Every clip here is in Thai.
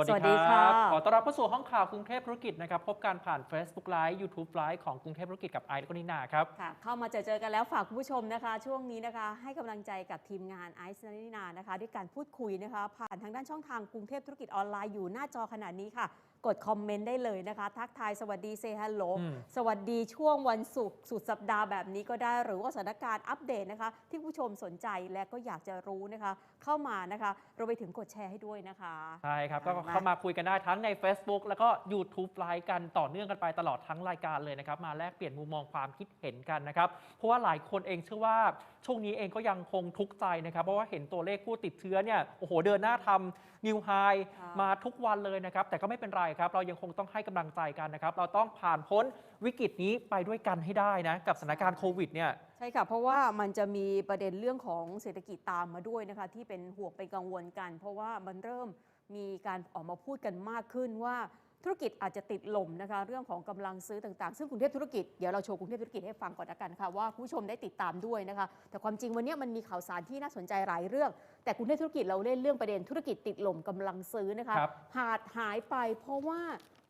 สวัสสวัสดีดีครัค่ะบขอต้อนรับเข้าสู่ห้องข่าวกรุงเทพธุรกิจนะครับ พบกันผ่าน Facebook Live YouTube Live ของกรุงเทพธุรกิจกับไอซ์และก็นินาครับ ค่ะ เข้ามาเจอเจอกันแล้วฝากคุณผู้ชมนะคะ ช่วงนี้นะคะ ให้กำลังใจกับทีมงานไอซ์นารินานะคะ ด้วยการพูดคุยนะคะ ผ่านทางด้านช่องทางกรุงเทพธุรกิจออนไลน์อยู่หน้าจอขนาดนี้ค่ะ กดคอมเมนต์ได้เลยนะคะ ทักทายสวัสดีเซฮัลโหลอืมสวัสดีช่วงวันศุกร์สุดสัปดาห์แบบนี้ก็ได้หรือว่าสถานการณ์อัปเดตนะคะ ที่ผู้ชมสนใจและก็อยากจะรู้นะคะ เข้ามานะคะเราไปถึงกดแชร์ให้ด้วยนะคะใช่ครับก็มาเข้ามาคุยกันได้ทั้งใน Facebook แล้วก็ YouTube Live กันต่อเนื่องกันไปตลอดทั้งรายการเลยนะครับ มาแลกเปลี่ยนมุมมองความคิดเห็นกันนะครับ เพราะว่าหลายคนเองเชื่อว่าช่วงนี้เองก็ยังคงทุกข์ใจนะครับ เพราะว่าเห็นตัวเลขผู้ติดเชื้อเนี่ยโอ้โหเดินหน้าทำ นิวไฮค่ะมาทุกวันเลยนะครับ แต่ก็ไม่เป็นไรครับ เรายังคงต้องให้กำลังใจกันนะครับ เราต้องผ่านพ้นวิกฤตนี้ไปด้วยกันให้ได้นะ กับสถานการณ์โควิดเนี่ยใช่ค่ะ เพราะว่ามันจะมีประเด็นเรื่องของเศรษฐกิจตามมาด้วยนะคะ ที่เป็นห่วงเป็นกังวลกัน เพราะว่ามันเริ่มมีการออกมาพูดกันมากขึ้นว่า ธุรกิจอาจจะติดลมนะคะเรื่องของกำลังซื้อต่างๆ ซึ่งกรุงเทพธุรกิจเดี๋ยวเราโชว์กรุงเทพธุรกิจให้ฟังก่อนละกันค่ะว่าคุณผู้ชมได้ติดตามด้วยนะคะ แต่ความจริงวันนี้มันมีข่าวสารที่น่าสนใจหลายเรื่อง แต่กรุงเทพธุรกิจเราเล่นเรื่องประเด็นธุรกิจติดลมกำลังซื้อนะคะครับหาดหายไปเพราะว่า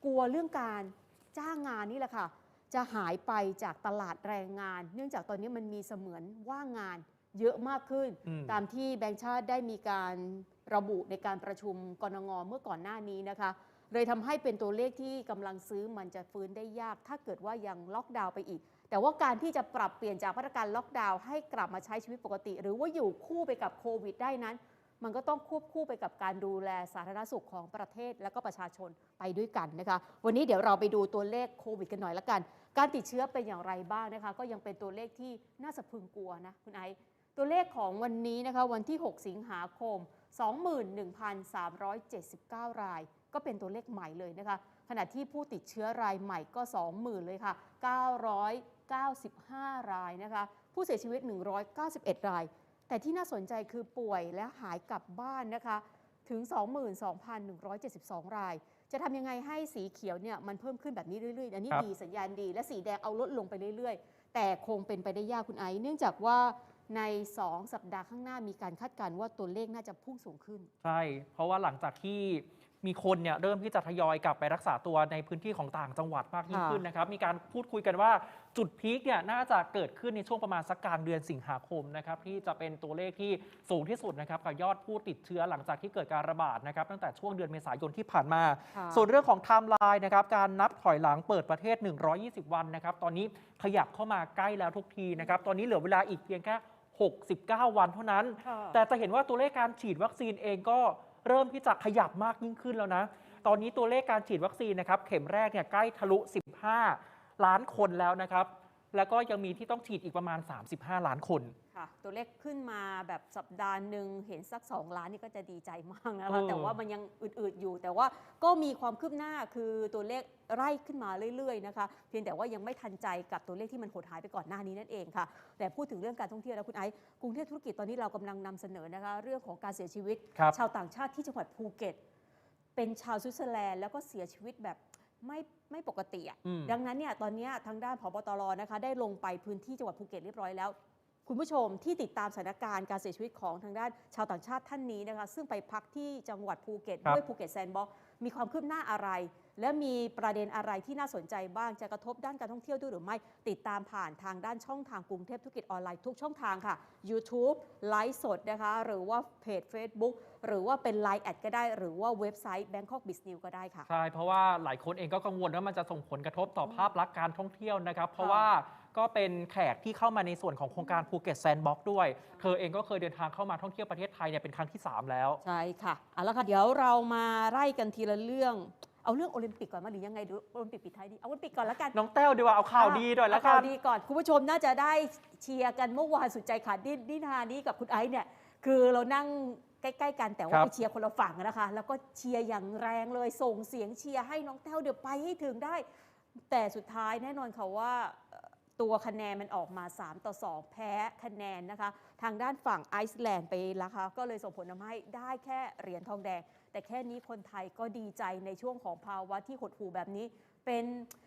กลัวเรื่องการจ้างงานนี่แหละค่ะ จะหายไปจากตลาดแรงงาน เนื่องจากตอนนี้มันมีเสมือนว่างงานเยอะมากขึ้นอืมตามที่แบงก์ชาติได้มีการระบุในการประชุมกรงงเมื่อก่อนหน้านี้นะคะ เลยทำให้เป็นตัวเลขที่กำลังซื้อมันจะฟื้นได้ยาก ถ้าเกิดว่ายังล็อกดาวน์ไปอีก แต่ว่าการที่จะปรับเปลี่ยนจากมาตรการล็อกดาวน์ให้กลับมาใช้ชีวิตปกติ หรือว่าอยู่คู่ไปกับโควิดได้นั้น มันก็ต้องควบคู่ไปกับการดูแลสาธารณสุขของประเทศและก็ประชาชนไปด้วยกันนะคะ วันนี้เดี๋ยวเราไปดูตัวเลขโควิดกันหน่อยละกัน การติดเชื้อเป็นอย่างไรบ้างนะคะ ก็ยังเป็นตัวเลขที่น่าสะพึงกลัวนะคุณไอซ์ ตัวเลขของวันนี้นะคะวันที่ 6 สิงหาคม 21,379 ราย ก็เป็นตัวเลขใหม่เลยนะคะ ขณะที่ผู้ติดเชื้อรายใหม่ก็ 20,000 เลยค่ะ 995 รายนะคะ ผู้เสียชีวิต 191 ราย แต่ที่น่าสนใจคือป่วยและหายกลับบ้านนะคะถึง 22,172 ราย จะทำยังไงให้สีเขียวเนี่ยมันเพิ่มขึ้นแบบนี้เรื่อยๆ อันนี้ครับดีสัญญาณดี และสีแดงเอาลดลงไปเรื่อยๆ แต่คงเป็นไปได้ยากคุณไอซ์เนื่องจากว่า ใน 2 สัปดาห์ข้างหน้ามีการคาดการณ์ว่าตัวเลขน่าจะพุ่งสูงขึ้น ใช่ เพราะว่าหลังจากที่มีคนเนี่ยเริ่มที่จะทยอยกลับไปรักษาตัวในพื้นที่ของต่างจังหวัดมากยิ่งค่ะขึ้นนะครับ มีการพูดคุยกันว่าจุดพีคเนี่ยน่าจะเกิดขึ้นในช่วงประมาณสักกลางเดือนสิงหาคมนะครับที่จะเป็นตัวเลขที่สูงที่สุดนะครับกับยอดผู้ติดเชื้อหลังจากที่เกิดการระบาดนะครับตั้งแต่ช่วงเดือนเมษายนที่ผ่านมาค่ะส่วนเรื่องของไทม์ไลน์นะครับการนับถอยหลังเปิดประเทศ 120 วันนะครับตอนนี้ขยับเข้ามาใกล้แล้วทุกทีนะครับตอนนี้เหลือเวลาอีกเพียงแค่ 69 วันเท่านั้น แต่จะเห็นว่าตัวเลขการฉีดวัคซีนเองก็เริ่มที่จะขยับมากยิ่งขึ้นแล้วนะ ตอนนี้ตัวเลขการฉีดวัคซีนนะครับ เข็มแรกเนี่ยใกล้ทะลุ 15 ล้านคนแล้วนะครับ แล้วก็ยังมีที่ต้องฉีดอีกประมาณ 35 ล้านคน ค่ะ ตัวเลขขึ้นมาแบบสัปดาห์หนึ่งเห็นสัก 2 ล้านนี่ก็จะดีใจมากนะเอคะอ แต่ว่ามันยังอืดๆอยู่ แต่ว่าก็มีความคืบหน้าคือตัวเลขไล่ขึ้นมาเรื่อยๆนะคะเพียงแต่ว่ายังไม่ทันใจกับตัวเลขที่มันหดหายไปก่อนหน้านี้นั่นเองค่ะ แต่พูดถึงเรื่องการท่องเที่ยวแล้วคุณไอซ์กรุงเทพธุรกิจตอนนี้เรากำลังนำเสนอนะคะเรื่องของการเสียชีวิต ครับ ชาวต่างชาติที่จังหวัดภูเก็ต เป็นชาวสวิตเซอร์แลนด์แล้วก็เสียชีวิตแบบไม่ไม่ปกติอะอืม ดังนั้นเนี่ยตอนเนี้ยทางด้านผบตรนะคะได้ลงไปพื้นที่จังหวัดภูเก็ตเรียบร้อยแล้ว คุณผู้ชมที่ติดตามสถานการณ์การเสียชีวิตของทางด้านชาวต่างชาติท่านนี้นะคะ ซึ่งไปพักที่จังหวัดภูเก็ตครับ ด้วยภูเก็ตแซนด์บ็อกซ์มีความคืบหน้าอะไร และมีประเด็นอะไรที่น่าสนใจบ้างจะกระทบด้านการท่องเที่ยวด้วยหรือไม่ ติดตามผ่านทางด้านช่องทางกรุงเทพธุรกิจออนไลน์ทุกช่องทางค่ะ YouTube ไลฟ์สดนะคะ หรือว่าเพจ Facebook หรือว่าเป็น Line แอดก็ได้ หรือว่าเว็บไซต์ Bangkok Biz News ก็ได้ค่ะ ใช่ เพราะว่าหลายคนเองก็กังวลว่ามันจะส่งผลกระทบต่อภาพลักษณ์การท่องเที่ยวนะครับ เพราะว่า ก็เป็นแขกที่เข้ามาในส่วนของโครงการภูเก็ตแซนด์บ็อกด้วย เธอเองก็เคยเดินทางเข้ามาท่องเที่ยวประเทศไทยเนี่ยเป็นครั้งที่ 3 แล้ว ใช่ค่ะเอาละค่ะ เดี๋ยวเรามาไล่กันทีละเรื่อง เอาเรื่องโอลิมปิกก่อนมาหรือยังไงดูโอลิมปิกปิดท้ายดี เอาโอลิมปิกก่อนละกันน้องแต้วดีกว่าเอาข่าวดีด้วยแล้วเอกัข่าวนดีก่อน คุณผู้ชมน่าจะได้เชียร์กันเมื่อวานสุดใจขาดดิ้นนิทานี้กับคุณไอซ์เนี่ย คือเรานั่งใกล้ ๆ กันแต่ว่าครับไปเชียร์คนละฝั่งนะคะ แล้วก็เชียร์อย่างแรงเลยส่งเสียงเชียร์ให้น้องแต้วเดี๋ยวไปให้ถึงได้ แต่สุดท้ายแน่นอนค่ะว่าเอ่อ ตัวคะแนนมันออกมา 3 ต่อ 2 แพ้คะแนนนะคะ ทางด้านฝั่งไอซ์แลนด์ไปแล้วค่ะก็เลยส่งผลทำให้ได้แค่เหรียญทองแดง แต่แค่นี้คนไทยก็ดีใจในช่วงของภาวะที่หดหู่แบบนี้ เป็น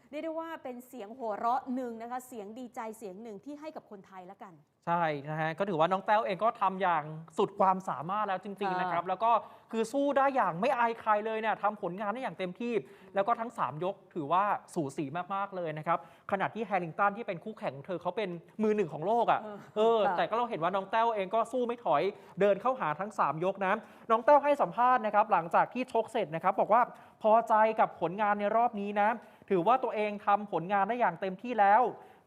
เรียกได้ว่าเป็นเสียงหัวเราะหนึ่งนะคะ เสียงดีใจเสียงหนึ่งที่ให้กับคนไทยแล้วกัน ใช่นะฮะก็ถือว่าน้องแต้วเองก็ทำอย่างสุดความสามารถแล้วจริงๆค่ะนะครับ แล้วก็คือสู้ได้อย่างไม่อายใครเลยเนี่ยทำผลงานได้อย่างเต็มที่ แล้วก็ทั้ง 3 ยกถือว่าสูสีมาก ๆ เลยนะครับ ขณะที่แฮร์ริงตันที่เป็นคู่แข่งของเธอเขาเป็นมือหนึ่งของโลกอะ่ะเออเออค่ะแต่ก็เราเห็นว่าน้องแต้วเองก็สู้ไม่ถอยเดินเข้าหาทั้ง 3 ยกนะน้องแต้วให้สัมภาษณ์นะครับหลังจากที่ชกเสร็จนะครับบอกว่าพอใจกับผลงานในรอบนี้นะถือว่าตัวเองทำผลงานได้อย่างเต็มที่แล้ว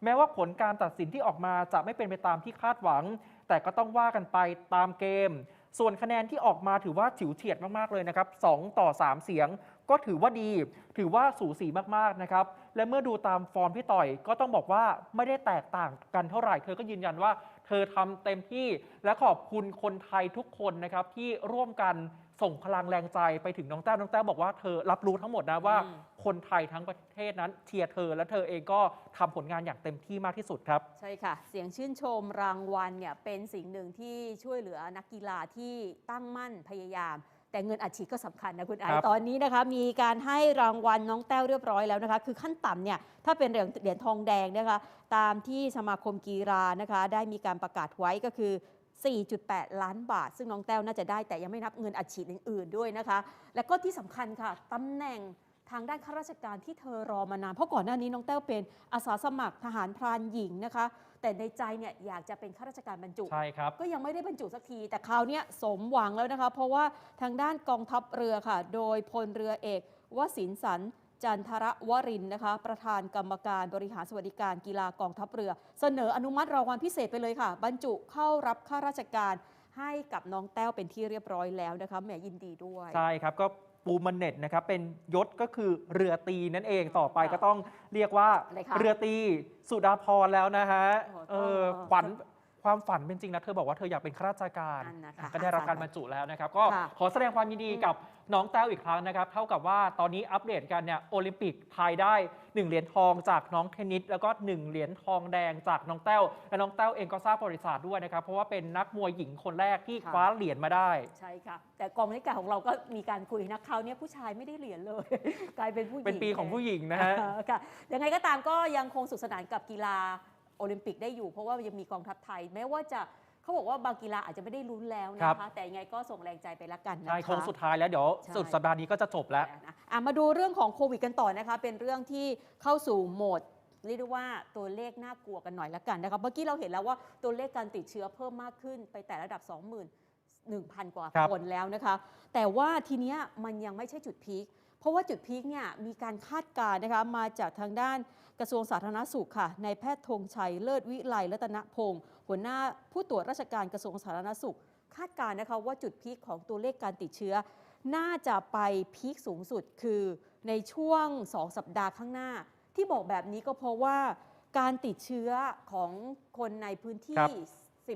แม้ว่าผลการตัดสินที่ออกมาจะไม่เป็นไปตามที่คาดหวัง แต่ก็ต้องว่ากันไปตามเกม ส่วนคะแนนที่ออกมาถือว่าฉิวเฉียดมากๆเลยนะครับ2ต่อ 3 เสียง ก็ถือว่าดี ถือว่าสูสีมากๆนะครับและเมื่อดูตามฟอร์มพี่ต่อยก็ต้องบอกว่าไม่ได้แตกต่างกันเท่าไหร่ เธอก็ยืนยันว่า เธอทำเต็มที่และขอบคุณคนไทยทุกคนนะครับที่ร่วมกัน ส่งพลังแรงใจไปถึงน้องแต้วน้องแต้วบอกว่าเธอรับรู้ทั้งหมดนะว่า อืม คนไทยทั้งประเทศนั้นเชียร์เธอ และเธอเองก็ทำผลงานอย่างเต็มที่มากที่สุดครับ ใช่ค่ะ เสียงชื่นชมรางวัลเนี่ยเป็นสิ่งหนึ่งที่ช่วยเหลือนักกีฬาที่ตั้งมั่นพยายาม แต่เงินอัดฉีดก็สำคัญนะคุณไอครับ ตอนนี้นะคะ มีการให้รางวัลน้องแต้วเรียบร้อยแล้วนะคะ คือขั้นต่ำเนี่ยถ้าเป็นเหรียญเหรียญทองแดงนะคะ ตามที่สมาคมกีฬานะคะ ได้มีการประกาศไว้ก็คือ 4.8 ล้านบาท ซึ่งน้องแต้วน่าจะได้แต่ยังไม่นับเงินอัดฉีดอื่นๆด้วยนะคะ และก็ที่สำคัญค่ะตำแหน่งทางด้านข้าราชการที่เธอรอมานาน เพราะก่อนหน้านี้น้องแต้วเป็นอาสาสมัครทหารพรานหญิงนะคะ แต่ในใจเนี่ยอยากจะเป็นข้าราชการบรรจุ ใช่ครับ ก็ยังไม่ได้บรรจุสักที แต่คราวเนี้ยสมหวังแล้วนะคะ เพราะว่าทางด้านกองทัพเรือค่ะ โดยพลเรือเอกวสินสันต์ จันทรวรินทร์นะคะ ประธานกรรมการบริหารสวัสดิการกีฬากองทัพเรือ เสนออนุมัติรางวัลพิเศษไปเลยค่ะ บรรจุเข้ารับข้าราชการให้กับน้องแต้วเป็นที่เรียบร้อยแล้วนะคะแหมยินดีด้วย ใช่ครับก็ปูมันเน็ตนะครับเป็นยศก็คือเรือตีนั่นเองต่อไปค่ะก็ต้องเรียกว่าอะไรคะเรือตีสุดาพรแล้วนะฮะโอ้โหเออฝัน ความฝันเป็นจริงนะเธอบอกว่าเธออยากเป็นข้าราชการนั่นนะคะก็ได้รับการบรรจุแล้วนะครับ ก็ค่ะขอแสดงความยินดีกับน้องแต้วอีกครั้งนะครับ เท่ากับว่าตอนนี้อัปเดตกันเนี่ยโอลิมปิกไทยได้ 1 เหรียญทองจากน้องเทนนิสแล้วก็ 1 เหรียญทองแดงจากน้องแต้วและน้องแต้วเองก็สร้างประวัติศาสตร์ด้วยนะครับ เพราะว่าเป็นนักมวยหญิงคนแรกที่ค่ะ คว้าเหรียญมาได้ ใช่ค่ะ แต่กองบรรยากาศของเราก็มีการคุยนะคราวเนี้ยผู้ชายไม่ได้เหรียญเลย กลายเป็นผู้หญิงเป็นปีของผู้หญิงนะฮะอ่าค่ะยังไงก็ตามก็ยังคงสุขสนานกับกีฬา โอลิมปิกได้อยู่ เพราะว่ายังมีกองทัพไทย แม้ว่าจะเขาบอกว่าบางกีฬาอาจจะไม่ได้ลุ้นแล้วนะครัคะ บ แต่ยังไงก็ส่งแรงใจไปละกันนะคะ ใช่โค้งสุดท้ายแล้วเดี๋ยวใช่ สุดสัปดาห์นี้ก็จะจบแล้ว นะอะมาดูเรื่องของโควิดกันต่อนะคะ เป็นเรื่องที่เข้าสู่โหมดเรียกได้ว่าตัวเลขน่ากลัวกันหน่อยละกันนะคะเมื่อกี้เราเห็นแล้วว่าตัวเลขการติดเชื้อเพิ่มมากขึ้นไปแต่ระดับ21,000 กว่าครับ คนแล้วนะคะ แต่ว่าทีเนี้ยมันยังไม่ใช่จุดพีคเพราะว่าจุดพีคเนี่ยมีการคาดการณ์นะคะมาจากทางด้าน กระทรวงสาธารณสุขค่ะในายแพทย์ธงชัยเลิศวิไลรัตนพงศ์หัวหน้าผู้ตรวจราชการกระทรวงสาธารณสุข คาดการณ์นะคะว่าจุดพีคของตัวเลขการติดเชื้อ น่าจะไปพีคสูงสุดคือในช่วง 2 สัปดาห์ข้างหน้า ที่บอกแบบนี้ก็เพราะว่าการติดเชื้อของคนในพื้นครัที่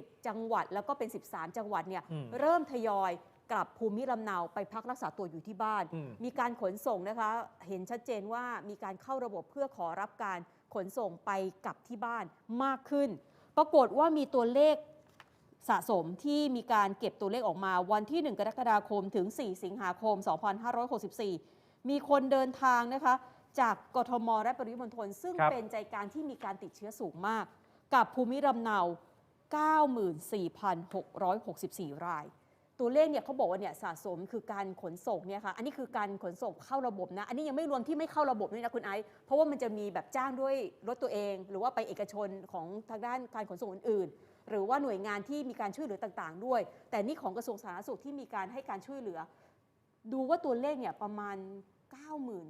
บ10 จังหวัดแล้วก็เป็น 13 จังหวัดเนี่ยอืมเริ่มทยอย กลับภูมิลำเนาไปพักรักษาตัวอยู่ที่บ้านอืมมีการขนส่งนะคะ เห็นชัดเจนว่ามีการเข้าระบบเพื่อขอรับการขนส่งไปกลับที่บ้านมากขึ้น ปรากฏว่ามีตัวเลขสะสมที่มีการเก็บตัวเลขออกมาวันที่ 1 กรกฎาคมถึง 4 สิงหาคม 2564 มีคนเดินทางนะคะ จากกทมและปริมณฑลซึ่งครับเป็นใจกลางที่มีการติดเชื้อสูงมาก กับภูมิลำเนา 94,664 ราย ตัวเลขเนี่ยเขาบอกว่าเนี่ยสะสมคือการขนส่งเนี่ยค่ะอันนี้คือการขนส่งเข้าระบบนะ อันนี้ยังไม่รวมที่ไม่เข้าระบบด้วยนะคุณไอซ์เพราะว่ามันจะมีแบบจ้างด้วยรถตัวเอง หรือว่าไปเอกชนของทางด้านการขนส่งอื่นๆ หรือว่าหน่วยงานที่มีการช่วยเหลือต่างๆ ด้วย แต่นี่ของกระทรวงสาธารณสุขที่มีการให้การช่วยเหลือ ดูว่าตัวเลขเนี่ยประมาณ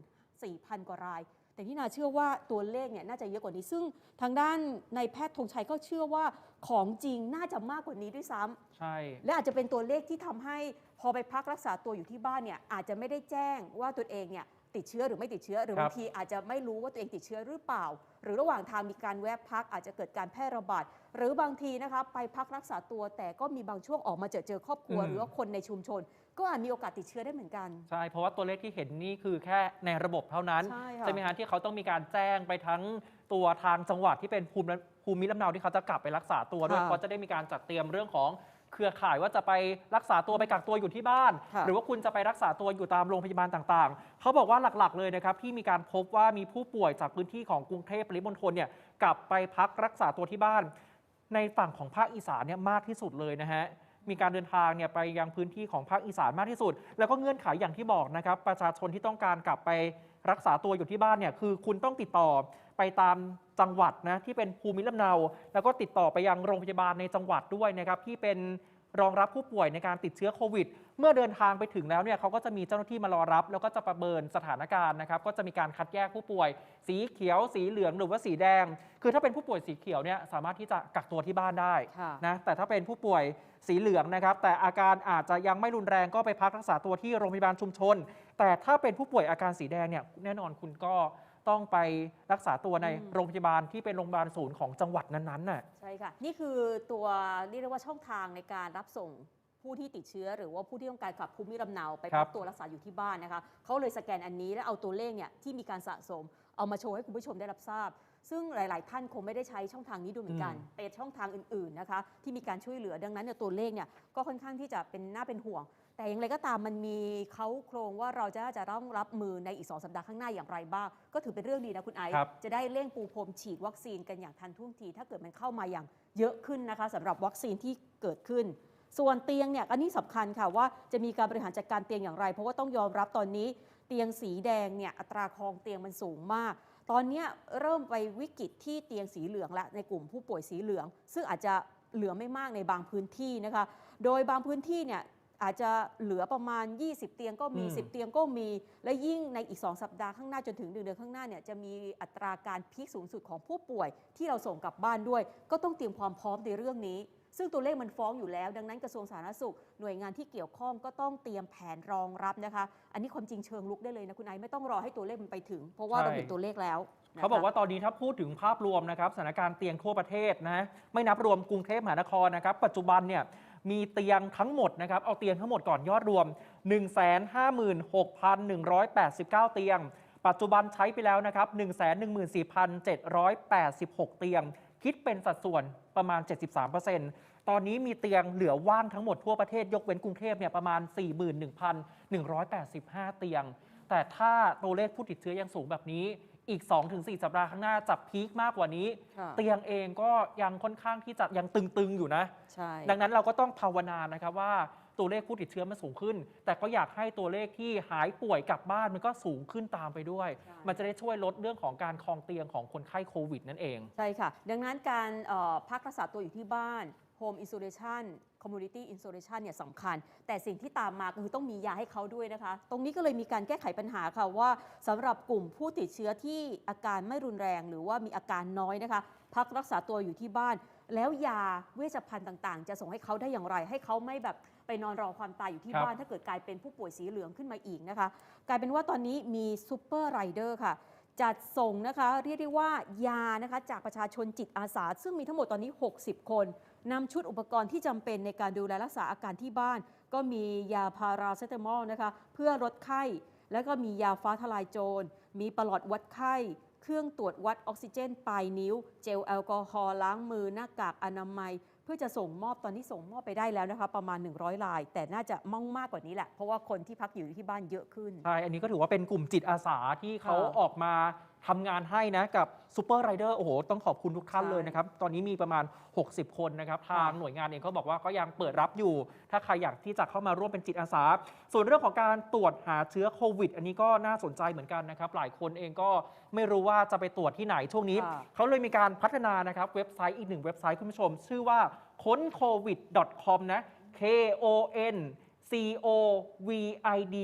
94,000 กว่าราย แต่ที่นาเชื่อว่าตัวเลขเนี่ยน่าจะเยอะกว่านี้ ซึ่งทางด้านในายแพทย์ธงชัยก็เชื่อว่าของจริงน่าจะมากกว่านี้ด้วยซ้ำใช่ และอาจจะเป็นตัวเลขที่ทำให้พอไปพักรักษาตัวอยู่ที่บ้านเนี่ยอาจจะไม่ได้แจ้งว่าตัวเองเนี่ยติดเชื้อหรือไม่ติดเชื้อ หรือครับ บางทีอาจจะไม่รู้ว่าตัวเองติดเชื้อหรือเปล่า หรือระหว่างทางมีการแวะพักอาจจะเกิดการแพร่ระบาดหรือบางทีนะคะไปพักรักษาตัวแต่ก็มีบางช่วงออกมาเจอเจอครอบครัวอืมหรือว่าคนในชุมชน ก็อาจมีโอกาสติดเชื้อได้เหมือนกัน ใช่ เพราะว่าตัวเลขที่เห็นนี่คือแค่ในระบบเท่านั้นใช่ค่ะ ไหมฮะที่เขาต้องมีการแจ้งไปทั้งตัวทางจังหวัดที่เป็นภูมิภูมิลำเนาที่เขาจะกลับไปรักษาตัวด้วยค่ะเพราะจะได้มีการจัดเตรียมเรื่องของเครือข่ายว่าจะไปรักษาตัวไปกักตัวอยู่ที่บ้าน ค่ะ หรือว่าคุณจะไปรักษาตัวอยู่ตามโรงพยาบาลต่างๆ เขาบอกว่าหลักๆเลยนะครับที่มีการพบว่ามีผู้ป่วยจากพื้นที่ของกรุงเทพปริมณฑลเนี่ยกลับไปพักรักษาตัวที่บ้าน ในฝั่งของภาคอีสานเนี่ยมากที่สุดเลยนะฮะ มีการเดินทางเนี่ยไปยังพื้นที่ของภาคอีสานมากที่สุด แล้วก็เงื่อนไขอย่างที่บอกนะครับ ประชาชนที่ต้องการกลับไปรักษาตัวอยู่ที่บ้านเนี่ยคือคุณต้องติดต่อไปตามจังหวัดนะที่เป็นภูมิลำเนา แล้วก็ติดต่อไปยังโรงพยาบาลในจังหวัดด้วยนะครับที่เป็น รองรับผู้ป่วยในการติดเชื้อโควิด เมื่อเดินทางไปถึงแล้วเนี่ยเขาก็จะมีเจ้าหน้าที่มารอรับ แล้วก็จะประเมินสถานการณ์นะครับก็จะมีการคัดแยกผู้ป่วย สีเขียว สีเหลืองหรือว่าสีแดง คือถ้าเป็นผู้ป่วยสีเขียวเนี่ยสามารถที่จะกักตัวที่บ้านได้ค่ะนะแต่ถ้าเป็นผู้ป่วยสีเหลืองนะครับแต่อาการอาจจะยังไม่รุนแรงก็ไปพักรักษาตัวที่โรงพยาบาลชุมชน แต่ถ้าเป็นผู้ป่วยอาการสีแดงเนี่ยแน่นอนคุณก็ ต้องไปรักษาตัวในอืมโรงพยาบาลที่เป็นโรงพยาบาลศูนย์ของจังหวัดนั้นๆน่ะใช่ค่ะ นี่คือตัวเรียกได้ว่าช่องทางในการรับส่งผู้ที่ติดเชื้อ หรือว่าผู้ที่ต้องการกลับภูมิลำเนาไปครัพับกตัวรักษาอยู่ที่บ้านนะคะเขาเลยสแกนอันนี้แล้วเอาตัวเลขเนี่ยที่มีการสะสม เอามาโชว์ให้คุณผู้ชมได้รับทราบ ซึ่งหลาย ๆ ท่านคงไม่ได้ใช้ช่องทางนี้ดูเหมือนกันอืมเป็นช่องทางอื่น ๆ นะคะ ที่มีการช่วยเหลือดังนั้นเนี่ยตัวเลขเนี่ยก็ค่อนข้างที่จะเป็นน่าเป็นห่วง แต่อย่างไรก็ตามมันมีเขาโครงว่าเราจะจะต้องรับมือในอีกสองสัปดาห์ข้างหน้าอย่างไรบ้าง ก็ถือเป็นเรื่องดีนะคุณไอซ์ครับ จะได้เร่งปูพรมฉีดวัคซีนกันอย่างทันท่วงที ถ้าเกิดมันเข้ามาอย่างเยอะขึ้นนะคะสำหรับวัคซีนที่เกิดขึ้น ส่วนเตียงเนี่ยอันนี้สำคัญค่ะว่าจะมีการบริหารจัดการเตียงอย่างไร เพราะว่าต้องยอมรับตอนนี้ เตียงสีแดงเนี่ยอัตราครองเตียงมันสูงมาก ตอนเนี้ยเริ่มไปวิกฤตที่เตียงสีเหลืองและในกลุ่มผู้ป่วยสีเหลือง ซึ่งอาจจะเหลือไม่มากในบางพื้นที่นะคะ โดยบางพื้นที่เนี่ย อาจจะเหลือประมาณ 20 เตียงก็มีอืม10 เตียงก็มี และยิ่งในอีก 2 สัปดาห์ข้างหน้าจนถึงหนึ่งเดือนข้างหน้าเนี่ยจะมีอัตราการพีคสูงสุดของผู้ป่วยที่เราส่งกลับบ้านด้วย ก็ต้องเตรียมความพร้อมในเรื่องนี้ ซึ่งตัวเลขมันฟ้องอยู่แล้ว ดังนั้นกระทรวงสาธารณสุข หน่วยงานที่เกี่ยวข้องก็ต้องเตรียมแผนรองรับนะคะ อันนี้ความจริงเชิงลุกได้เลยนะคุณไอซ์ไม่ต้องรอให้ตัวเลขมันไปถึง เพราะว่าใช่เราเห็นตัวเลขแล้วนะคะเขาบอกว่าตอนนี้ถ้าพูดถึงภาพรวมนะครับสถานการณ์เตียงทั่วประเทศนะไม่นับรวมกรุงเทพมหานครนะครับปัจจุบันเนี่ย มีเตียงทั้งหมดนะครับเอาเตียงทั้งหมดก่อนยอดรวม 156,189 เตียง ปัจจุบันใช้ไปแล้วนะครับ114,786 เตียง คิดเป็นสัดส่วนประมาณ 73%ตอนนี้มีเตียงเหลือว่างทั้งหมดทั่วประเทศยกเว้นกรุงเทพเนี่ยประมาณ 41,185 เตียง แต่ถ้าตัวเลขผู้ติดเชื้อยังสูงแบบนี้ อีก 2-4 สัปดาห์ข้างหน้าจะพีคมากกว่านี้ ค่ะ เตียงเองก็ยังค่อนข้างที่จะยังตึงๆอยู่นะ ใช่ ดังนั้นเราก็ต้องภาวนานะครับว่า ตัวเลขผู้ติดเชื้อมันสูงขึ้น แต่ก็อยากให้ตัวเลขที่หายป่วยกลับบ้านมันก็สูงขึ้นตามไปด้วยใช่มันจะได้ช่วยลดเรื่องของการคลองเตียงของคนไข้โควิดนั่นเอง ใช่ค่ะ ดังนั้นการเอ่อพักรักษาตัวอยู่ที่บ้าน Home Isolation Community Isolation เนี่ยสำคัญ แต่สิ่งที่ตามมาก็คือต้องมียาให้เขาด้วยนะคะ ตรงนี้ก็เลยมีการแก้ไขปัญหาค่ะว่าสำหรับกลุ่มผู้ติดเชื้อที่อาการไม่รุนแรง หรือว่ามีอาการน้อยนะคะ พักรักษาตัวอยู่ที่บ้าน แล้วยาเวชภัณฑ์ต่างๆ จะส่งให้เขาได้อย่างไร ให้เขาไม่แบบ ไปนอนรอความตายอยู่ที่ครับ บ้าน ถ้าเกิดกลายเป็นผู้ป่วยสีเหลืองขึ้นมาอีกนะคะ กลายเป็นว่าตอนนี้มีซูเปอร์ไรเดอร์ค่ะ จัดส่งนะคะ เรียกได้ว่ายานะคะจากประชาชนจิตอาสา ซึ่งมีทั้งหมดตอนนี้ 60 คนนำชุดอุปกรณ์ที่จำเป็นในการดูแลรักษาอาการที่บ้าน ก็มียาพาราเซตามอลนะคะ เพื่อลดไข้ แล้วก็มียาฟ้าทลายโจร มีปลอดวัดไข้ เครื่องตรวจวัดออกซิเจนปลายนิ้ว เจลแอลกอฮอล์ล้างมือหน้ากากอนามัยเพื่อจะส่งมอบตอนนี้ส่งมอบไปได้แล้วนะคะประมาณ 100ราย แต่น่าจะมั่งมากกว่านี้แหละ เพราะว่าคนที่พักอยู่ที่บ้านเยอะขึ้น ใช่ อันนี้ก็ถือว่าเป็นกลุ่มจิตอาสาที่เขาค่ะออกมา ทำงานให้นะกับซูเปอร์ไรเดอร์โอ้โหต้องขอบคุณทุกท่านใช่เลยนะครับ ตอนนี้มีประมาณ 60 คนนะครับ ทางค่ะหน่วยงานเองก็บอกว่าก็ยังเปิดรับอยู่ ถ้าใครอยากที่จะเข้ามาร่วมเป็นจิตอาสา ส่วนเรื่องของการตรวจหาเชื้อโควิด อันนี้ก็น่าสนใจเหมือนกันนะครับ หลายคนเองก็ไม่รู้ว่าจะไปตรวจที่ไหนช่วงนี้ค่ะเขาเลยมีการพัฒนานะครับเว็บไซต์อีกหนึ่งเว็บไซต์คุณผู้ชม ชื่อว่าค้นโควิด .com นะ k o n c o v i d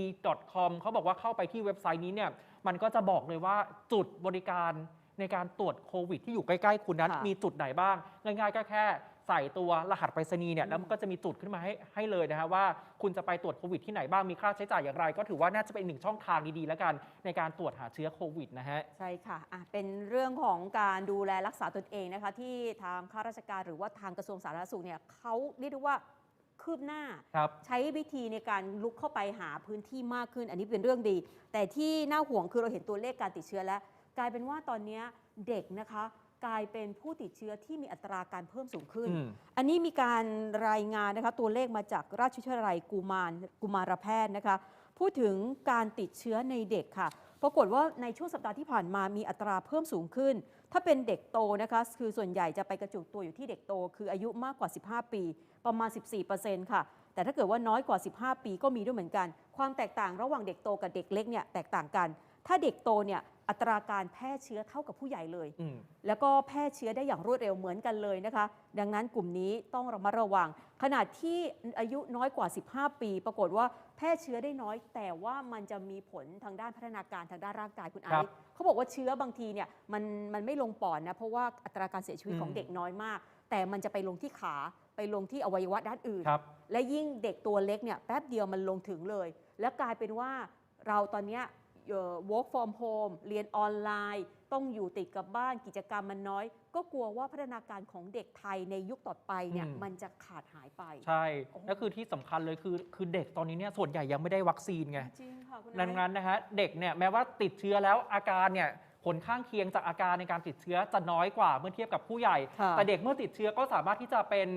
com เขาบอกว่าเข้าไปที่เว็บไซต์นี้เนี่ย มันก็จะบอกเลยว่าจุดบริการในการตรวจโควิด ที่อยู่ใกล้ๆคุณนั้น ค่ะ มีจุดไหนบ้าง ง่ายๆก็แค่ใส่ตัวรหัสไปรษณีย์เนี่ยอืมแล้วมันก็จะมีจุดขึ้นมาให้ให้เลยนะฮะว่าคุณจะไปตรวจโควิดที่ไหนบ้างมีค่าใช้จ่ายอย่างไร ก็ถือว่าน่าจะเป็นหนึ่งช่องทางดีๆ แล้วกันในการตรวจหาเชื้อโควิดนะฮะ ใช่ค่ะอะ เป็นเรื่องของการดูแลรักษาตนเองนะคะ ที่ทางข้าราชการหรือว่าทางกระทรวงสาธารณสุขเนี่ยเขาเรียกได้ว่า คืบหน้า ครับ ใช้วิธีในการลุกเข้าไปหาพื้นที่มากขึ้น อันนี้เป็นเรื่องดี แต่ที่น่าห่วงคือเราเห็นตัวเลขการติดเชื้อแล้ว กลายเป็นว่าตอนเนี้ยเด็กนะคะ กลายเป็นผู้ติดเชื้อที่มีอัตราการเพิ่มสูงขึ้น อืม อันนี้มีการรายงานนะคะตัวเลขมาจากราชวิทยาลัยกุมารกุมารแพทย์นะคะ พูดถึงการติดเชื้อในเด็กค่ะ ปรากฏว่าในช่วงสัปดาห์ที่ผ่านมามีอัตราเพิ่มสูงขึ้น ถ้าเป็นเด็กโตนะคะคือส่วนใหญ่จะไปกระจุกตัวอยู่ที่เด็กโต คืออายุมากกว่า 15 ปี ประมาณ 14%ค่ะ แต่ถ้าเกิดว่าน้อยกว่า 15 ปีก็มีด้วยเหมือนกัน ความแตกต่างระหว่างเด็กโตกับเด็กเล็กเนี่ยแตกต่างกัน ถ้าเด็กโตเนี่ยอัตราการแพร่เชื้อเท่ากับผู้ใหญ่เลยอืมแล้วก็แพร่เชื้อได้อย่างรวดเร็วเหมือนกันเลยนะคะ ดังนั้นกลุ่มนี้ต้องระมัดระวัง ขนาดที่อายุน้อยกว่า 15 ปี ปรากฏว่าแพร่เชื้อได้น้อย แต่ว่ามันจะมีผลทางด้านพัฒนาการทางด้านร่างกายคุณไอครับซ์เขาบอกว่าเชื้อบางทีเนี่ยมันมันไม่ลงปอดนะเพราะว่าอัตราการเสียชีวิตของอืมเด็กน้อยมาก แต่มันจะไปลงที่ขาไปลงที่อวัยวะด้านอื่นครับและยิ่งเด็กตัวเล็กเนี่ยแป๊บเดียวมันลงถึงเลย แล้วกลายเป็นว่าเราตอนเนี้ยเอ่อ work from home เรียนออนไลน์ ต้องอยู่ติดกับบ้านกิจกรรมมันน้อย ก็กลัวว่าพัฒนาการของเด็กไทยในยุคต่อไปเนี่ยอืม มันจะขาดหายไป ใช่โอ้แล้วคือที่สำคัญเลยคือคือเด็กตอนนี้เนี่ยส่วนใหญ่ยังไม่ได้วัคซีนไง จริงค่ะคุณดังนั้นนะฮะเด็กเนี่ยแม้ว่าติดเชื้อแล้วอาการเนี่ยผลข้างเคียงจากอาการในการติดเชื้อจะน้อยกว่าเมื่อเทียบกับผู้ใหญ่ ค่ะแต่เด็กเมื่อติดเชื้อก็สามารถที่จะเป็น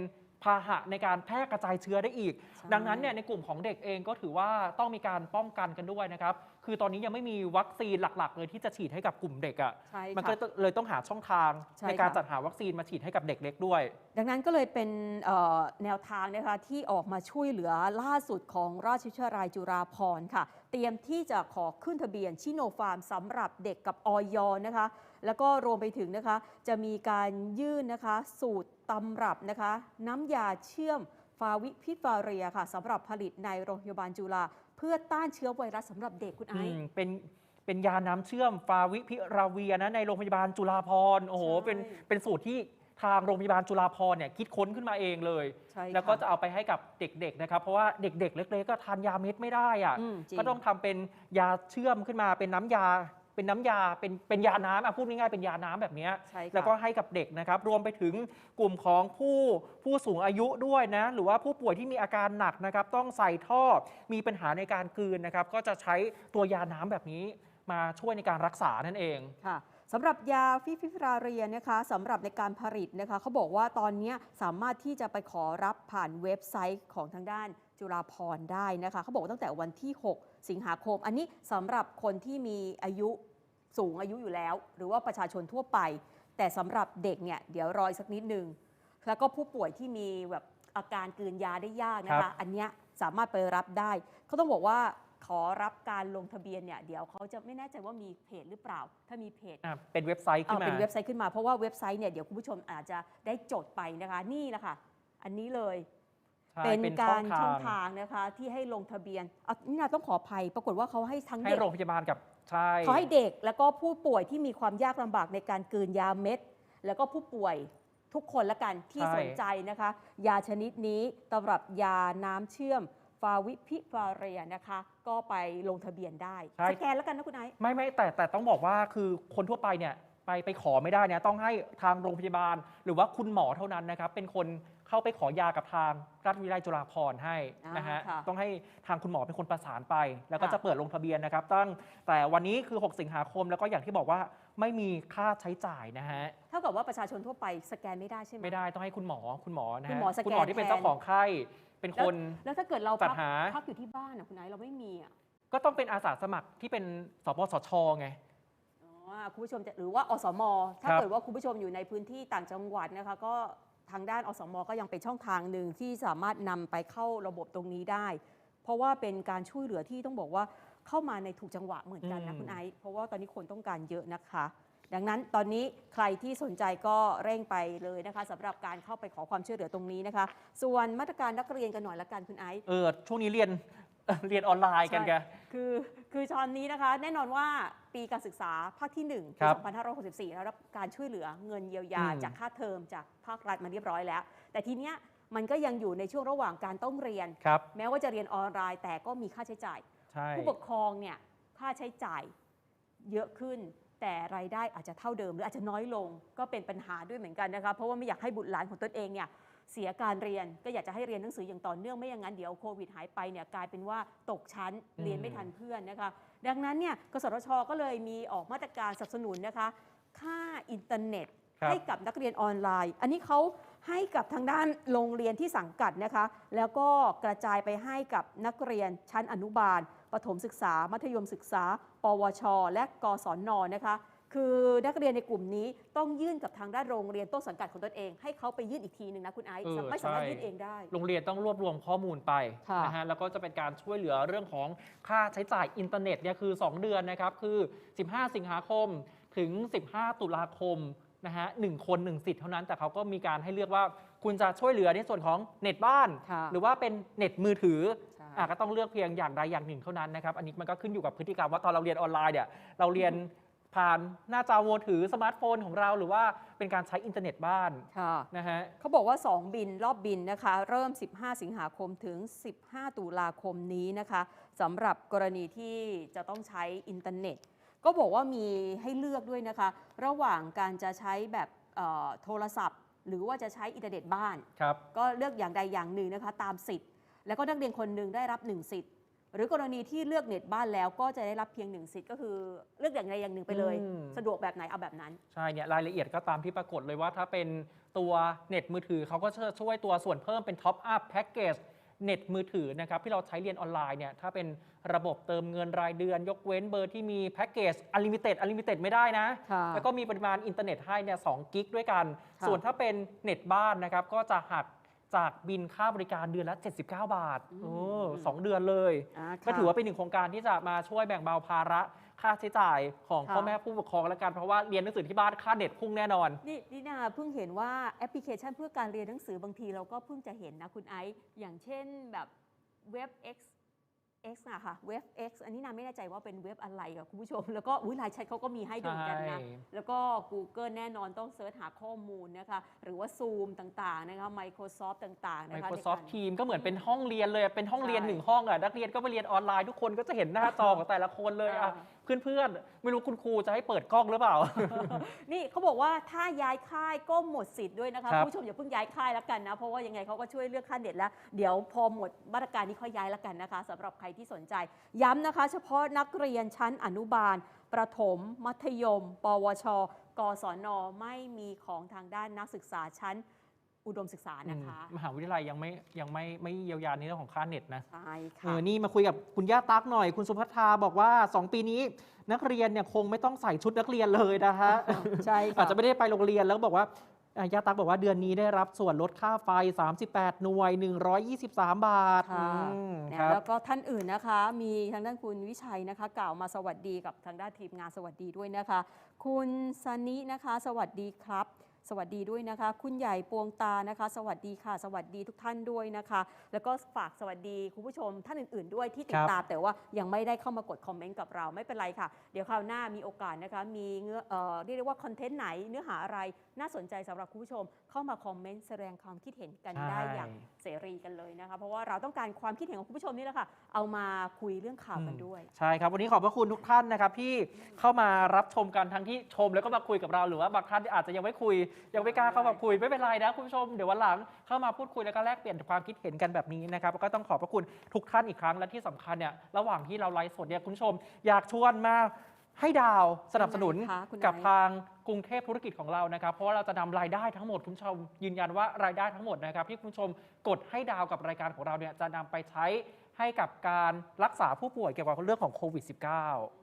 พาหะในการแพร่กระจายเชื้อได้อีกใช่ดังนั้นเนี่ยในกลุ่มของเด็กเองก็ถือว่าต้องมีการป้องกันกันด้วยนะครับ คือตอนนี้ยังไม่มีวัคซีนหลัก ๆ เลยที่จะฉีดให้กับกลุ่มเด็กอะ่ะ ใช่มันก็ค่ะเลยต้องหาช่องทางใช่ในการค่ะ จัดหาวัคซีนมาฉีดให้กับเด็กเล็กด้วย ดังนั้นก็เลยเป็นเอ่อแนวทางนะคะที่ออกมาช่วยเหลือล่าสุดของราชวิทยาลัยจุฬาภรณ์ค่ะ เตรียมที่จะขอขึ้นทะเบียนชิโนฟาร์มสำหรับเด็กกับออยนะคะ แล้วก็รวมไปถึงนะคะ จะมีการยื่นนะคะ สูตร ตำรับนะคะน้ำยาเชื่อมฟาวิพิฟาเรียค่ะสำหรับผลิตในโรงพยาบาลจุฬาเพื่อต้านเชื้อไวรัสสำหรับเด็กคุณไออืซ์มเป็นเป็นยาน้ำเชื่อมฟาวิพิราเวียนะในโรงพยาบาลจุฬาภรณ์โอ้โหใช่เป็นเป็นสูตรที่ทางโรงพยาบาลจุฬาภรณ์เนี่ยคิดค้นขึ้นมาเองเลยใช่ค่แล้วก็จะเอาไปให้กับเด็กๆนะครับเพราะว่าเด็กๆ เล็ก ๆ ก็ทานยาเม็ดไม่ได้อะอืมจริงก็ต้องทำเป็นยาเชื่อมขึ้นมาเป็นน้ำยา เป็นน้ำยาเป็นเป็นยาน้ำอะพูดง่ายๆเป็นยาน้ำแบบเนี้ยใช่ค่ะ แล้วก็ให้กับเด็กนะครับ รวมไปถึงกลุ่มของผู้ผู้สูงอายุด้วยนะ หรือว่าผู้ป่วยที่มีอาการหนักนะครับ ต้องใส่ท่อมีปัญหาในการกลืนนะครับ ก็จะใช้ตัวยาน้ำแบบนี้มาช่วยในการรักษานั่นเอง ค่ะสำหรับยาฟิฟิฟราเรียนะคะสำหรับในการผลิตนะคะเขาบอกว่าตอนนี้สามารถที่จะไปขอรับผ่านเว็บไซต์ของทางด้านจุฬาภรณ์ได้นะคะเขาบอกว่าตั้งแต่วันที่ 6 สิงหาคม อันนี้สำหรับคนที่มีอายุ สูงอายุอยู่แล้ว หรือว่าประชาชนทั่วไป แต่สำหรับเด็กเนี่ยเดี๋ยวรออีกสักนิดนึง แล้วก็ผู้ป่วยที่มีแบบอาการกลืนยาได้ยากนะครัคะบอันเนี้ยสามารถไปรับได้เขาต้องบอกว่าขอรับการลงทะเบียนเนี่ยเดี๋ยวเขาจะไม่แน่ใจว่ามีเพจหรือเปล่า ถ้ามีเพจอะเป็นเว็บไซต์ขึ้เอานมาเป็นเว็บไซต์ขึ้นมาเพราะว่าเว็บไซต์เนี่ยเดี๋ยวคุณผู้ชมอาจจะได้จดไปนะคะนี่แหละค่ะ อันนี้เลยใช่เป็นเป็นการช่ช่อองงทางทางนะคะ ที่ให้ลงทะเบียนเอานี่นะต้องขออภัย ปรากฏว่าเขาให้ทั้งให้เด็กโรงพยาบาลกับ ใช่เขาให้เด็กแล้วก็ผู้ป่วยที่มีความยากลำบากในการกลืนยาเม็ด แล้วก็ผู้ป่วยทุกคนละกันที่สนใจนะคะ ยาชนิดนี้ตำรับยาน้ำเชื่อมฟาวิพิฟาเรียนะคะ ก็ไปลงทะเบียนได้ ใช่ สแกนแล้วกันนะคุณไอซ์ ไม่ไม่แต่แต่ต้องบอกว่าคือคนทั่วไปเนี่ย ไปไปขอไม่ได้เนี่ยต้องให้ทางโรงพยาบาล หรือว่าคุณหมอเท่านั้นนะครับเป็นคนเข้าไปขอยากับทางราชวิทยาลัยจุฬาภรณ์ให้นะฮะอ่าค่ะ ต้องให้ทางคุณหมอเป็นคนประสานไป แล้วก็ค่ะจะเปิดลงทะเบียนนะครับ ตั้งแต่วันนี้คือ 6 สิงหาคมแล้วก็อย่างที่บอกว่าไม่มีค่าใช้จ่ายนะฮะ เท่ากับว่าประชาชนทั่วไปสแกนไม่ได้ใช่ไหม ไม่ได้ต้องให้คุณหมอคุณหมอนะคุณฮะหมอสแกน คุณหมอที่เป็นแทนเจ้าของไข้เป็นคน แล้วถ้าเกิดเราจัพัดหา พักอยู่ที่บ้านอะคุณไอซ์เราไม่มีอะก็ต้องเป็นอาสาสมัครที่เป็นสปสชไงอ๋อ คุณผู้ชมจะหรือว่าอสม ถ้าครับเกิดว่าคุณผู้ชมอยู่ในพื้นที่ต่างจังหวัดนะคะก็ทางด้านอสม ก็ยังเป็นช่องทางหนึ่งที่สามารถนำไปเข้าระบบตรงนี้ได้ เพราะว่าเป็นการช่วยเหลือที่ต้องบอกว่าเข้ามาในถูกจังหวะเหมือนกันนะอืมคุณไอซ์เพราะว่าตอนนี้คนต้องการเยอะนะคะ ดังนั้นตอนนี้ใครที่สนใจก็เร่งไปเลยนะคะสำหรับการเข้าไปขอความช่วยเหลือตรงนี้นะคะ ส่วนมาตรการนักเรียนกันหน่อยละกันคุณไอซ์เออช่วงนี้เรียนเรียนออนไลน์กันแกคือ คือตอนนี้นะคะ แน่นอนว่าปีการศึกษาภาคที่1ครัปีบ2564แล้วรับการช่วยเหลือเงินเยียวยาอืม จากค่าเทอมจากภาครัฐมาเรียบร้อยแล้ว แต่ทีเนี้ยมันก็ยังอยู่ในช่วงระหว่างการต้องเรียน ครับ แม้ว่าจะเรียนออนไลน์แต่ก็มีค่าใช้จ่าย ใช่ผู้ปกครองเนี่ยค่าใช้จ่ายเยอะขึ้น แต่รายได้อาจจะเท่าเดิม หรืออาจจะน้อยลงก็เป็นปัญหาด้วยเหมือนกันนะคะเพราะว่าไม่อยากให้บุตรหลานของตนเองเนี่ย เสียการเรียนก็อยากจะให้เรียนหนังสืออย่างต่อเนื่องไม่อย่างนั้นเดี๋ยวโควิดหายไปเนี่ยกลายเป็นว่าตกชั้นเรียนไม่ทันเพื่อนนะคะดังนั้นเนี่ยกสทชก็เลยมีออกมาตรการสนับสนุนนะคะ ค่าอินเทอร์เน็ตครับให้กับนักเรียนออนไลน์ อันนี้เขาให้กับทางด้านโรงเรียนที่สังกัดนะคะ แล้วก็กระจายไปให้กับนักเรียนชั้นอนุบาล ประถมศึกษา มัธยมศึกษา ปวช และกศนนะคะ คือนักเรียนในกลุ่มนี้ต้องยื่นกับทางด้านโรงเรียนต้นสังกัดของตนเอง ให้เขาไปยื่นอีกทีหนึ่งนะคุณไอซ์เออไม่สามารถใช่ ยื่นเองได้ โรงเรียนต้องรวบรวมข้อมูลไปค่ะนะฮะแล้วก็จะเป็นการช่วยเหลือเรื่องของค่าใช้จ่ายอินเทอร์เน็ตเนี่ยคือ 2 เดือนนะครับ คือ 15 สิงหาคมถึง 15 ตุลาคมนะฮะหนึ่งคนหนึ่งสิทธิ์เท่านั้น แต่เขาก็มีการให้เลือกว่าคุณจะช่วยเหลือในส่วนของเน็ตบ้าน ค่ะหรือว่าเป็นเน็ตมือถือใช่ อะก็ต้องเลือกเพียงอย่างใดอย่างหนึ่งเท่านั้นนะครับ อันนี้มันก็ขึ้นอยู่กับพฤติกรรมว่าตอนเราเรียนออนไลน์เนี่ยเราเรียน ผ่านหน้าจอมือถือสมาร์ทโฟนของเราหรือว่าเป็นการใช้อินเทอร์เน็ตบ้านค่ะนะฮะเขาบอกว่า 2 บินรอบบินนะคะ เริ่ม 15 สิงหาคมถึง 15 ตุลาคมนี้นะคะสำหรับกรณีที่จะต้องใช้อินเทอร์เน็ต ก็บอกว่ามีให้เลือกด้วยนะคะ ระหว่างการจะใช้แบบเอ่อโทรศัพท์ หรือว่าจะใช้อินเทอร์เน็ตบ้านครับก็เลือกอย่างใดอย่างหนึ่งนะคะ ตามสิทธิ์ แล้วก็นักเรียนคนหนึ่งได้รับ 1 สิทธิ์ หรือกรณีที่เลือกเน็ตบ้านแล้วก็จะได้รับเพียง1สิทธิ์ก็คือเลือกอย่างใดอย่างหนึ่งไปเลย อืม สะดวกแบบไหนเอาแบบนั้น ใช่เนี่ยรายละเอียดก็ตามที่ปรากฏเลยว่าถ้าเป็นตัวเน็ตมือถือเขาก็จะช่วยตัวส่วนเพิ่มเป็นท็อปอัพแพ็กเกจเน็ตมือถือนะครับที่เราใช้เรียนออนไลน์เนี่ยถ้าเป็นระบบเติมเงินรายเดือน ยกเว้นเบอร์ที่มีแพ็กเกจอ n l ลิมิเต็ดอ l ลิมิเต็ดไม่ได้นะ ค่ะแล้วก็มีปริมาณอินเทอร์เน็ตให้เนี่ยสกิกด้วยกัน ค่ะ ส่วนถ้าเป็นเน็ตบ้านนะครับก็จะหัก จากบินค่าบริการเดือนละ 79 บาทโอ้สองเดือนเลย อ่าก็ค่ะถือว่าเป็นหนึ่งโครงการที่จะมาช่วยแบ่งเบาภาระค่าใช้จ่ายของค่ะพ่อแม่ผู้ปกครองแล้วกันเพราะว่าเรียนหนังสือที่บ้านค่าเน็ตพุ่งแน่นอน นี่นี่นาเพิ่งเห็นว่าแอปพลิเคชันเพื่อการเรียนหนังสือบางทีเราก็เพิ่งจะเห็นนะคุณไอซ์อย่างเช่นแบบเว็บ X X อะค่ะเว็บ X อันนี้นาไม่แน่ใจว่าเป็นเว็บอะไรกับคุณผู้ชม แล้วก็อุ้ยไลน์แชทเขาก็มีให้ดูเหมือนกันนะใช่แล้วก็ Google แน่นอนต้องเสิร์ชหาข้อมูลนะคะ หรือว่า Zoom ต่างๆนะคะ Microsoft ต่างๆนะคะในการ Microsoft Team ก็เหมือนเป็นห้องเรียนเลยเป็นห้องเรียนใช่หนึ่งห้องอะนักเรียนก็ไปเรียนออนไลน์ทุกคนก็จะเห็นหน้าจอของแต่ละคนเลยอะอ่า เพื่อนๆ ไม่รู้คุณครูจะให้เปิดกล้องหรือเปล่า นี่เขาบอกว่าถ้าย้ายค่ายก็หมดสิทธิ์ด้วยนะคะครับคุณผู้ชมอย่าเพิ่งย้ายค่ายแล้วกันนะ เพราะว่ายังไงเขาก็ช่วยเลือกค่าเน็ตแล้ว เดี๋ยวพอหมดมาตรการนี้ค่อยย้ายแล้วกันนะคะสำหรับใครที่สนใจ ย้ำนะคะ เฉพาะนักเรียนชั้นอนุบาล ประถม มัธยม ปวช กศน ไม่มีของทางด้านนักศึกษาชั้น อุดมศึกษานะคะอืมมหาวิทยาลัยยังไม่ยังไม่ไม่เยียวยาในเรื่องของค่าเน็ตนะใช่เอค่ะ อนี่มาคุยกับคุณย่าตั๊กหน่อย คุณสุภัทราบอกว่า 2 ปีนี้นักเรียนเนี่ยคงไม่ต้องใส่ชุดนักเรียนเลยนะฮะ ใช่ค่ะอาจจะไม่ได้ไปโรงเรียนแล้วก็บอกว่าอะย่าตั๊กบอกว่าเดือนนี้ได้รับส่วนลดค่าไฟ 38 หน่วย 123 บาทค่ะ อืมนะครัแล้บ วก็ท่านอื่นนะคะ มีทางด้านคุณวิชัยนะคะ กล่าวมาสวัสดีกับทางด้านทีมงานสวัสดีด้วยนะคะ คุณสนินะคะ สวัสดีครับ สวัสดีด้วยนะคะ คุณใหญ่ปวงตานะคะ สวัสดีค่ะ สวัสดีทุกท่านด้วยนะคะ แล้วก็ฝากสวัสดีคุณผู้ชมท่านอื่นๆด้วยที่ติครัดบตามแต่ว่ายังไม่ได้เข้ามากดคอมเมนต์กับเราไม่เป็นไรค่ะ เดี๋ยวคราวหน้ามีโอกาสนะคะมีเนื้อเอ่อเรียกได้ว่าคอนเทนต์ไหนเนื้อหาอะไร น่าสนใจสำหรับคุณผู้ชมเข้ามาคอมเมนต์แสดงความคิดเห็นกันได้อย่างเสรีกันเลยนะคะ เพราะว่าเราต้องการความคิดเห็นของคุณผู้ชมนี่แหละค่ะ เอามาคุยเรื่องข่าวกันด้วย ใช่ครับวันนี้ขอบพระคุณทุกท่านนะครับที่เข้ามารับชมกันทั้งที่ชมแล้วก็มาคุยกับเราหรือว่าบางท่านที่อาจจะยังไม่คุย ยังไม่กล้าเข้ามาคุยไม่เป็นไรนะคุณผู้ชมเดี๋ยววันหลังเข้ามาพูดคุยแล้วก็แลกเปลี่ยนความคิดเห็นกันแบบนี้นะครับแล้วก็ต้องขอบพระคุณทุกท่านอีกครั้งและที่สำคัญเนี่ยระหว่างที่เราไลฟ์สดเนี่ยคุณผู้ชมอยากชวนมา ให้ดาวสนับสนุนยังไงคะคุณกับไอซ์ ทางกรุงเทพธุรกิจของเรานะครับ เพราะว่าเราจะนำรายได้ทั้งหมดคุณผู้ชมยืนยันว่ารายได้ทั้งหมดนะครับ ที่คุณผู้ชมกดให้ดาวกับรายการของเราเนี่ยจะนำไปใช้ให้กับการรักษาผู้ป่วยเกี่ยวกับเรื่องของโควิด -19 ค่ะ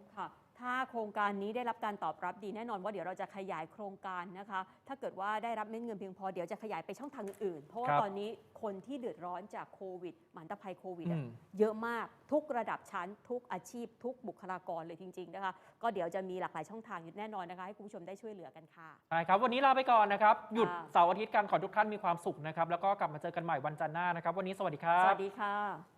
ถ้าโครงการนี้ได้รับการตอบรับดีแน่นอนว่าเดี๋ยวเราจะขยายโครงการนะคะ ถ้าเกิดว่าได้รับเม็ดเงินเพียงพอเดี๋ยวจะขยายไปช่องทางอื่นๆเพราะว่าครับตอนนี้คนที่เดือดร้อนจากโควิดหมันตภัยโควิดอือะมเยอะมากทุกระดับชั้น ทุกอาชีพ ทุกบุคลากรเลยจริง ๆนะคะ ก็เดี๋ยวจะมีหลากหลายช่องทางอยู่แน่นอนนะคะ ให้คุณผู้ชมได้ช่วยเหลือกันค่ะ ใช่ครับวันนี้ลาไปก่อนนะครับ หยุดค่ะ เสาร์อาทิตย์กันขอให้ทุกท่านมีความสุขนะครับ แล้วก็กลับมาเจอกันใหม่วันจันทร์หน้านะครับ วันนี้สวัสดีครัสบ วัสดีค่ะ